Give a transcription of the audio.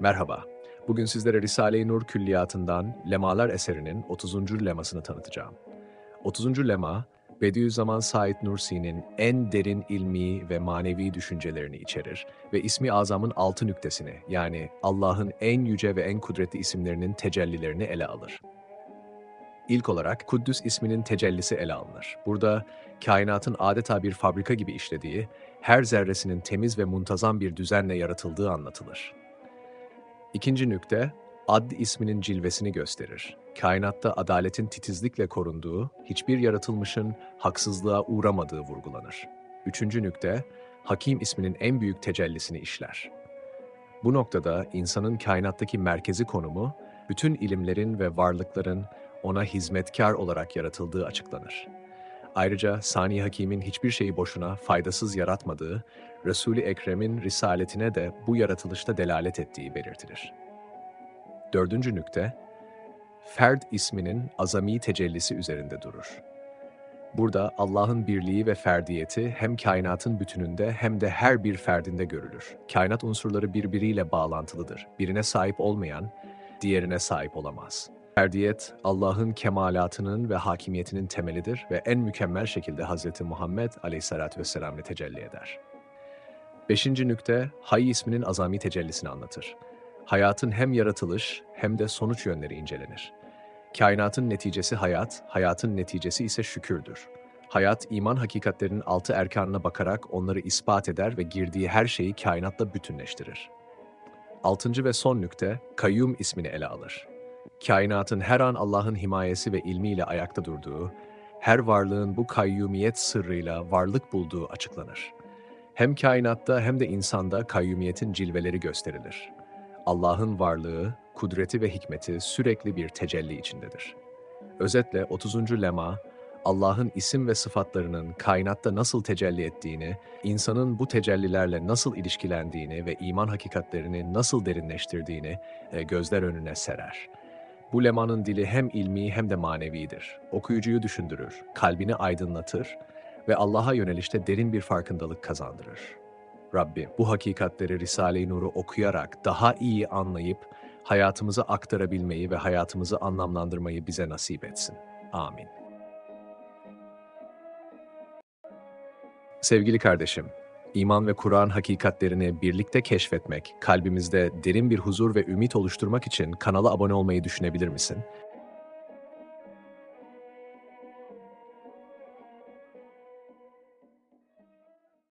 Merhaba. Bugün sizlere Risale-i Nur Külliyatı'ndan Lemalar eserinin 30. lemasını tanıtacağım. 30. lema, Bediüzzaman Said Nursi'nin en derin ilmi ve manevi düşüncelerini içerir ve ismi azamın altı nüktesini yani Allah'ın en yüce ve en kudretli isimlerinin tecellilerini ele alır. İlk olarak Kuddüs isminin tecellisi ele alınır. Burada kainatın adeta bir fabrika gibi işlediği, her zerresinin temiz ve muntazam bir düzenle yaratıldığı anlatılır. İkinci nükte, Ad isminin cilvesini gösterir. Kainatta adaletin titizlikle korunduğu, hiçbir yaratılmışın haksızlığa uğramadığı vurgulanır. Üçüncü nükte, Hakim isminin en büyük tecellisini işler. Bu noktada insanın kainattaki merkezi konumu, bütün ilimlerin ve varlıkların ona hizmetkar olarak yaratıldığı açıklanır. Ayrıca Sani Hakim'in hiçbir şeyi boşuna, faydasız yaratmadığı, Resul-i Ekrem'in risaletine de bu yaratılışta delalet ettiği belirtilir. Dördüncü nükte, Ferd isminin azami tecellisi üzerinde durur. Burada Allah'ın birliği ve ferdiyeti hem kainatın bütününde hem de her bir ferdinde görülür. Kainat unsurları birbiriyle bağlantılıdır. Birine sahip olmayan, diğerine sahip olamaz. Ferdiyet, Allah'ın kemalatının ve hakimiyetinin temelidir ve en mükemmel şekilde Hz. Muhammed aleyhissalatü vesselam'le tecelli eder. Beşinci nükte, Hay isminin azami tecellisini anlatır. Hayatın hem yaratılış hem de sonuç yönleri incelenir. Kainatın neticesi hayat, hayatın neticesi ise şükürdür. Hayat, iman hakikatlerinin altı erkanına bakarak onları ispat eder ve girdiği her şeyi kainatla bütünleştirir. Altıncı ve son nükte, Kayyum ismini ele alır. Kainatın her an Allah'ın himayesi ve ilmiyle ayakta durduğu, her varlığın bu kayyumiyet sırrıyla varlık bulduğu açıklanır. Hem kainatta hem de insanda kayyumiyetin cilveleri gösterilir. Allah'ın varlığı, kudreti ve hikmeti sürekli bir tecelli içindedir. Özetle 30. lema, Allah'ın isim ve sıfatlarının kainatta nasıl tecelli ettiğini, insanın bu tecellilerle nasıl ilişkilendiğini ve iman hakikatlerini nasıl derinleştirdiğini e, gözler önüne serer. Bu lemanın dili hem ilmi hem de manevidir. Okuyucuyu düşündürür, kalbini aydınlatır ve Allah'a yönelişte derin bir farkındalık kazandırır. Rabbi bu hakikatleri Risale-i Nur'u okuyarak daha iyi anlayıp hayatımıza aktarabilmeyi ve hayatımızı anlamlandırmayı bize nasip etsin. Amin. Sevgili kardeşim, iman ve Kur'an hakikatlerini birlikte keşfetmek, kalbimizde derin bir huzur ve ümit oluşturmak için kanala abone olmayı düşünebilir misin?